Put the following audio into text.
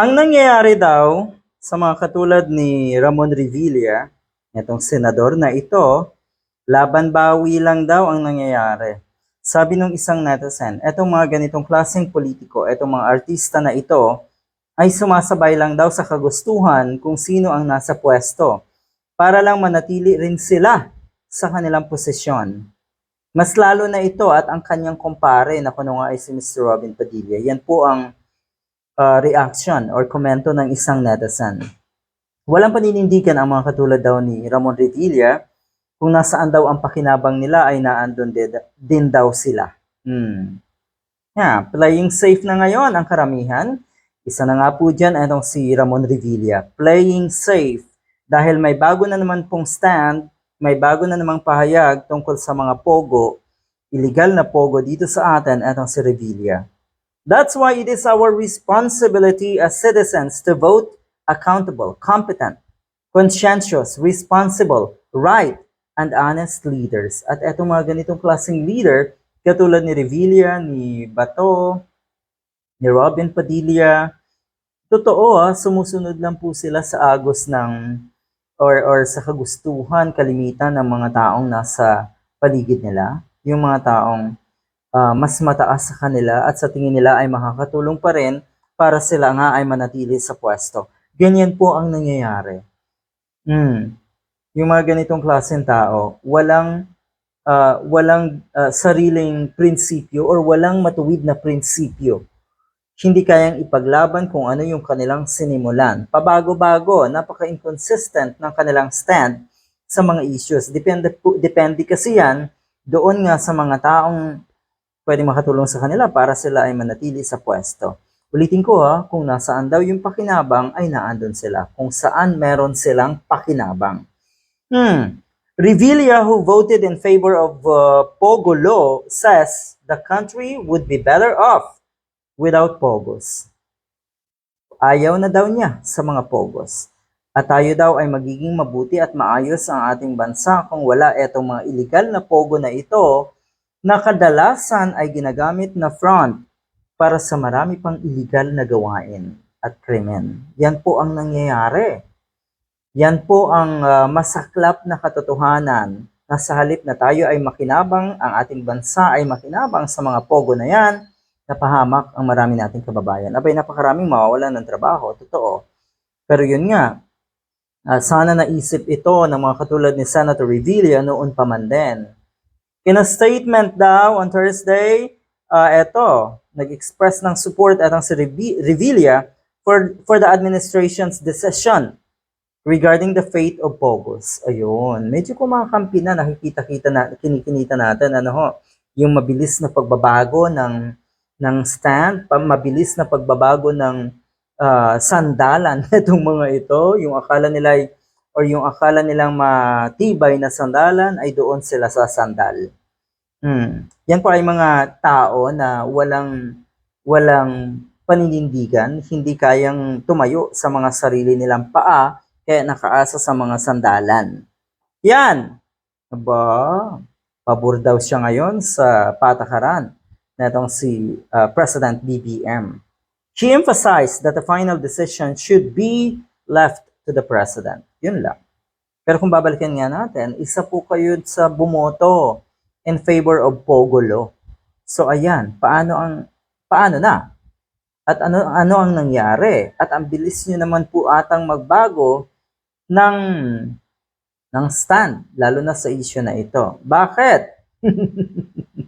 Ang nangyayari daw sa mga katulad ni Ramon Revilla, itong senador na ito, laban bawi lang daw ang nangyayari. Sabi nung isang netizen, etong mga ganitong klaseng politiko, etong mga artista na ito, ay sumasabay lang daw sa kagustuhan kung sino ang nasa pwesto para lang manatili rin sila sa kanilang posisyon. Mas lalo na ito at ang kanyang kumpare na kuno nga ay si Mr. Robin Padilla. Yan po ang uh, reaction or komento ng isang netizen. Walang paninindigan ang mga katulad daw ni Ramon Revilla kung nasaan daw ang pakinabang nila ay naandun din, daw sila. Hmm. Yeah, playing safe na ngayon ang karamihan. Isa na nga po dyan itong si Ramon Revilla. Playing safe dahil may bago na naman pong stand, may bago na namang pahayag tungkol sa mga pogo, illegal na pogo dito sa atin itong si Revilla. That's why it is our responsibility as citizens to vote accountable, competent, conscientious, responsible, right, and honest leaders. At etong mga ganitong klaseng leader, katulad ni Revilla, ni Bato, ni Robin Padilla, totoo ah, sumusunod lang po sila sa agos ng or, or sa kagustuhan, kalimitan ng mga taong nasa paligid nila. Yung mga taong ah, mas mataas sa kanila at sa tingin nila ay makakatulong pa rin para sila nga ay manatili sa pwesto. Ganyan po ang nangyayari. Hmm. Yung mga ganitong klaseng tao, walang ah, walang ah, sariling prinsipyo or walang matuwid na prinsipyo. Hindi kayang ipaglaban kung ano yung kanilang sinimulan. Pabago-bago, napaka-inconsistent ng kanilang stand sa mga issues. Depende, po, depende kasi yan doon nga sa mga taong pwede makatulong sa kanila para sila ay manatili sa pwesto. Ulitin ko ha, kung nasaan daw yung pakinabang ay naandun sila. Kung saan meron silang pakinabang. Hmm. Revilla, who voted in favor of uh, Pogo law, says the country would be better off without Pogos. Ayaw na daw niya sa mga Pogos. At tayo daw ay magiging mabuti at maayos ang ating bansa kung wala etong mga illegal na Pogo na ito na kadalasan ay ginagamit na front para sa marami pang illegal na gawain at krimen. Yan po ang nangyayari. Yan po ang ah, masaklap na katotohanan na sa halip na tayo ay makinabang, ang ating bansa ay makinabang sa mga pogo na yan, napahamak ang marami nating kababayan. Abay, napakaraming mawawalan ng trabaho, totoo. Pero yun nga, ah, sana naisip ito ng mga katulad ni Senator Revilla noon pa man din. In a statement daw on Thursday, uh, eto, nag-express ng support atang si Revi- Revilla for, for the administration's decision regarding the fate of Pogos. Ayun, medyo kumakampi na, nakikita-kita na, kinikinita natin, ano ho, yung mabilis na pagbabago ng, ng stand, mabilis na pagbabago ng ah, sandalan itong mga ito, yung akala nila ay, or yung akala nilang matibay na sandalan ay doon sila sa sandal. Hmm. Yan po ay mga tao na walang walang paninindigan, hindi kayang tumayo sa mga sarili nilang paa, kaya nakaasa sa mga sandalan. Yan! Aba, pabor daw siya ngayon sa patakaran na itong si uh, President BBM. She emphasized that the final decision should be left to the President. Yun lang. Pero kung babalikan nga natin, isa po kayo sa bumoto in favor of Pogo law. So ayan, paano ang paano na? At ano ano ang nangyari? At ang bilis niyo naman po atang magbago ng ng stand lalo na sa issue na ito. Bakit?